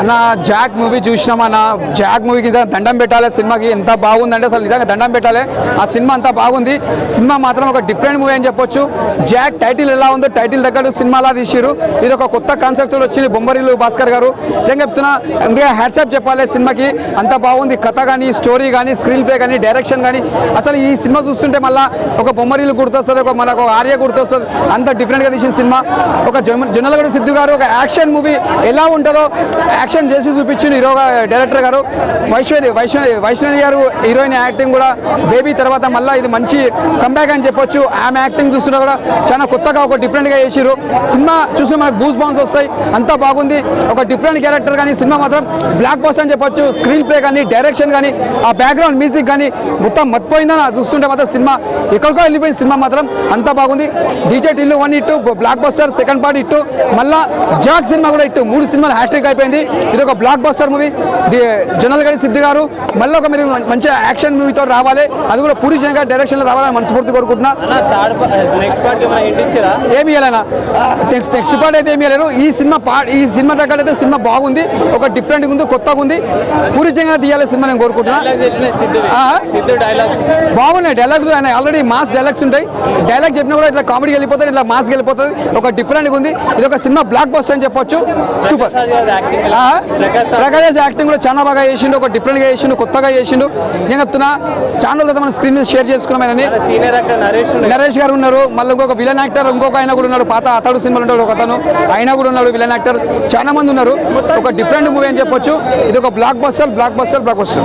అన్న Jack movie చూసినామన్న Jack మూవీకి దండం పెట్టాలి సినిమాకి ఎంత బాగుందంటే అసలు నిజంగా దండం పెట్టాలి. ఆ సినిమా అంతా బాగుంది. సినిమా మాత్రం ఒక డిఫరెంట్ మూవీ అని చెప్పొచ్చు. జాక్ టైటిల్ ఎలా ఉందో టైటిల్ తగ్గట్టు సినిమాలా తీసిరు ఇది ఒక కొత్త కాన్సెప్ట్ వచ్చింది బొమ్మరిల్లు భాస్కర్ గారు. ఏం చెప్తున్నా ఇంకా హ్యాట్సాప్ చెప్పాలి సినిమాకి. అంత బాగుంది. కథ కానీ స్టోరీ కానీ స్క్రీన్ ప్లే కానీ డైరెక్షన్ కానీ అసలు ఈ సినిమా చూస్తుంటే మళ్ళీ ఒక బొమ్మరిల్లు గుర్తొస్తుంది ఒక మనకు ఒక ఆర్య గుర్తొస్తుంది. అంత డిఫరెంట్గా తీసిన సినిమా. ఒక జొన్న జొన్నలగడ సిద్ధు గారు ఒక యాక్షన్ మూవీ ఎలా ఉంటుందో యాక్షన్ చేసి చూపించింది హీరో డైరెక్టర్ గారు. వైశ్వరి వైష్ణవి వైష్ణవి గారు హీరోయిన్ యాక్టింగ్ కూడా బేబీ తర్వాత మళ్ళీ ఇది మంచి కంబ్యాక్ అని చెప్పొచ్చు. ఆమె యాక్టింగ్ చూస్తున్నా కూడా చాలా కొత్తగా ఒక డిఫరెంట్గా చేసిరు సినిమా చూసి మనకు బూస్ బాంబ్స్ వస్తాయి. అంతా బాగుంది. ఒక డిఫరెంట్ క్యారెక్టర్ కానీ సినిమా మాత్రం బ్లాక్ బాస్ అని చెప్పొచ్చు. స్క్రీన్ ప్లే కానీ డైరెక్షన్ కానీ ఆ బ్యాక్గ్రౌండ్ మ్యూజిక్ కానీ మొత్తం మర్చిపోయిందని చూస్తుంటే మాత్రం సినిమా ఎక్కడికో వెళ్ళిపోయింది సినిమా మాత్రం. అంతా బాగుంది. DJ Tillu one hit blockbuster second part hit మళ్ళా జాక్ సినిమా కూడా ఇట్టు. మూడు సినిమాలు హ్యాట్రిక్ అయిపోయింది. ఇది ఒక బ్లాక్ బస్టర్ మూవీ జనరల్ గడి సిద్ధి గారు. మళ్ళీ ఒక మీరు మంచి యాక్షన్ మూవీతో రావాలి. అది కూడా పూరి జనగా డైరెక్షన్లో రావాలని మనస్ఫూర్తి కోరుకుంటున్నా. పార్ట్ హింట్ ఏమి ఇవ్వలేనా నెక్స్ట్ నెక్స్ట్ పార్ట్ అయితే ఏమి ఇవ్వలేరు ఈ సినిమా పా ఈ సినిమా దగ్గర అయితే సినిమా బాగుంది. ఒక డిఫరెంట్గా ఉంది కొత్తగా ఉంది. పూరి జంగా తీయాలి సినిమా నేను కోరుకుంటున్నా. బాగున్నాయి డైలాగ్స్ ఆయన ఆల్రెడీ మాస్ డైలాగ్స్ ఉంటాయి. డైలాగ్ చెప్పినా కూడా ఇట్లా కామెడీ వెళ్ళిపోతుంది ఇట్లా మాస్ వెళ్ళిపోతుంది ఒక డిఫరెంట్గా ఉంది. ఇది ఒక సినిమా బ్లాక్ బస్ అని చెప్పొచ్చు. సూపర్? ప్రకాష్ ప్రకాష్ యాక్టింగ్ కూడా చాలా బాగా చేసిండు ఒక డిఫరెంట్గా చేసిండు కొత్తగా చేసిండు. నేను చెప్తున్నా ఛానల్ మన స్క్రీన్ మీద షేర్ చేసుకున్నామని సీనియర్ యాక్టర్ నరేష్ గారు ఉన్నారు మళ్ళీ ఇంకొక విలన్ యాక్టర్ ఇంకొక ఆయన కూడా ఉన్నాడు పాత అతడు సినిమాలు ఉంటాడు ఒక అతను. ఆయన కూడా ఉన్నాడు విలన్ యాక్టర్ చాలా మంది ఉన్నారు. ఒక డిఫరెంట్ మూవీ అని చెప్పొచ్చు. ఇది ఒక blockbuster blockbuster block buster